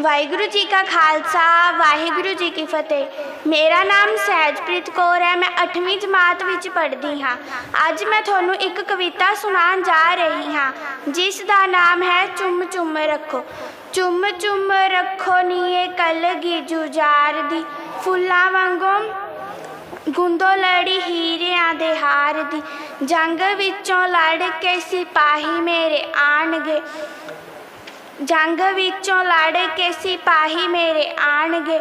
ਵਾਹਿਗੁਰੂ ਜੀ ਕਾ ਖਾਲਸਾ, ਵਾਹਿਗੁਰੂ ਜੀ ਕੀ ਫਤਿਹ। ਮੇਰਾ ਨਾਮ ਸਹਿਜਪ੍ਰੀਤ ਕੌਰ ਹੈ, ਮੈਂ 8ਵੀਂ ਜਮਾਤ ਵਿੱਚ ਪੜ੍ਹਦੀ ਹਾਂ। ਅੱਜ ਮੈਂ ਤੁਹਾਨੂੰ ਇੱਕ ਕਵਿਤਾ ਸੁਣਾਉਣ ਜਾ ਰਹੀ ਹਾਂ, ਜਿਸ ਦਾ ਨਾਮ ਹੈ ਚੁੰਮ ਚੁੰਮ ਰੱਖੋ। ਚੁੰਮ ਚੁੰਮ ਰੱਖੋ ਨੀਏ ਕਲਗੀ ਜੁਜਾਰ ਦੀ ਫੁੱਲਾਂ ਵਾਂਗੋਂ ਗੁੰਦੋ ਲੜੀ ਹੀਰਿਆਂ ਦੇ ਹਾਰ ਦੀ ਜੰਗ ਵਿੱਚੋਂ ਲੜ ਕੇ ਸਿਪਾਹੀ ਮੇਰੇ ਆਣਗੇ। ਜੰਗ ਵਿੱਚੋਂ ਲੜ ਕੇ ਸਿਪਾਹੀ ਮੇਰੇ ਆਣਗੇ।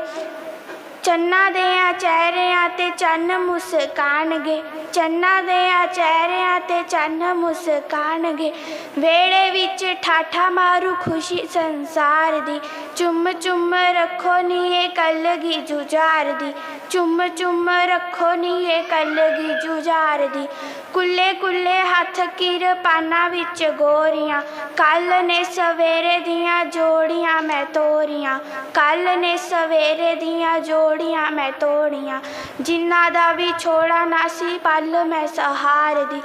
ਚੰਨਾ ਦੇ ਆ ਚਿਹਰਿਆਂ ਤੇ ਚੰਨ ਮੁਸਕਾਣਗੇ ਚੰਨਾ ਦੇ ਆ ਚਿਹਰਿਆਂ ਤੇ ਚੰਨ ਮੁਸਕਾਣਗੇ ਵੇੜੇ ਵਿੱਚ ਠਾਠਾ ਮਾਰੂ ਖੁਸ਼ੀ ਸੰਸਾਰ ਦੀ। ਚੁੰਮ ਚੁੰਮ ਰੱਖੋ ਨੀਏ ਕਲਗੀ ਜੁਝਾਰ ਦੀ। ਚੁੰਮ ਚੁੰਮ ਰੱਖੋ ਨੀਏ ਕਲਗੀ ਜੁਝਾਰ ਦੀ। ਕੁੱਲੇ ਕੁੱਲੇ ਹੱਥ ਕਿਰਪਾਨਾਂ ਵਿੱਚ ਗੋਰੀਆਂ। ਕੱਲ ਨੇ ਸਵੇਰੇ ਦੀਆਂ ਜੋੜੀਆਂ ਮੈਂ ਤੋਰੀਆਂ ਕੱਲ ਨੇ ਸਵੇਰੇ ਦੀਆਂ ਜੋੜੀਆਂ ਮੈਂ ਤੋੜੀਆਂ। ਜਿਨ੍ਹਾਂ ਦਾ ਵੀ ਛੋੜਾ ਨਾ ਸੀ, ਪਲ ਮੈਂ ਸਹਾਰ ਦੀ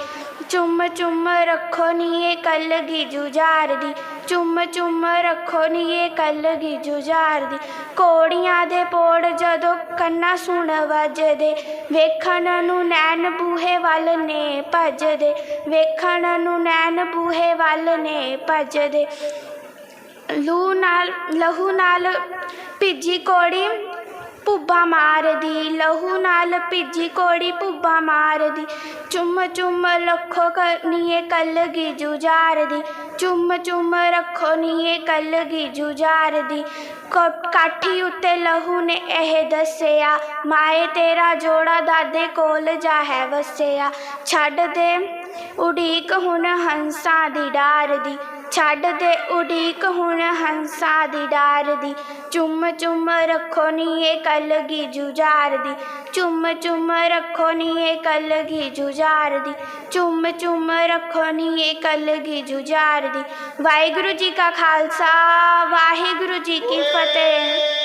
ਚੁੰਮ ਚੁੰਮ ਰੱਖੋ ਨੀਏ ਕਲਗੀ ਜੁਝਾਰ ਦੀ ਚੁੰਮ ਚੁੰਮ ਰੱਖੋ ਨੀਏ ਕਲਗੀ ਜੁਝਾਰ ਦੀ ਕੋੜੀਆਂ ਦੇ ਪੋੜ ਜਦੋਂ ਕੰਨਾਂ ਸੁਣ ਵੱਜਦੇ, ਵੇਖਣ ਨੂੰ ਨੈਣ ਬੂਹੇ ਵੱਲ ਨੇ ਭੱਜਦੇ। ਵੇਖਣ ਨੂੰ ਨੈਣ ਬੂਹੇ ਵੱਲ ਨੇ ਭੱਜਦੇ। ਲਹੂ ਨਾਲ ਲਹੂ ਨਾਲ ਭਿੱਜੀ ਕੋੜੀ ਭੁੱਬਾ ਮਾਰਦੀ, ਲਹੂ ਨਾਲ ਭਿੱਜੀ ਕੋੜੀ ਭੁੱਬਾ ਮਾਰਦੀ। ਚੁੰਮ ਚੁੰਮ ਲੱਖੋ ਨੀਏ ਕਲਗੀ ਜੁਝਾਰਦੀ ਚੁੰਮ ਚੁੰਮ ਰੱਖੋ ਨੀਏ ਕੱਲ ਗੀ ਜੁਝਾਰਦੀ ਕ- ਕਾਠੀ ਉੱਤੇ ਲਹੂ ਨੇ ਇਹ ਦੱਸਿਆ, ਮਾਏ ਤੇਰਾ ਜੋੜਾ ਦਾਦੇ ਕੋਲ ਜਾ ਹੈ ਵਸਿਆ। ਛੱਡ ਦੇ ਉਡੀਕ ਹੁਣ ਹੰਸਾਂ ਦੀ ਡਾਰ ਦੀ। ਛੱਡ ਦੇ ਉਡੀਕ ਹੁਣ ਹੰਸਾਂ ਦੀ ਡਾਰ ਦੀ। ਚੁੰਮ ਚੁੰਮ ਰੱਖੋ ਨੀਏ ਕਲਗੀ ਜੁਝਾਰ ਦੀ। ਚੁੰਮ ਚੁੰਮ ਰੱਖੋ ਨੀਏ ਕਲਗੀ ਜੁਝਾਰ ਦੀ। ਚੁੰਮ ਚੁੰਮ ਰੱਖੋ ਨੀਏ ਕਲਗੀ ਜੁਝਾਰ ਦੀ। ਵਾਹਿਗੁਰੂ ਜੀ ਕਾ ਖਾਲਸਾ ਵਾਹਿਗੁਰੂ ਜੀ ਕੀ ਫਤਿਹ।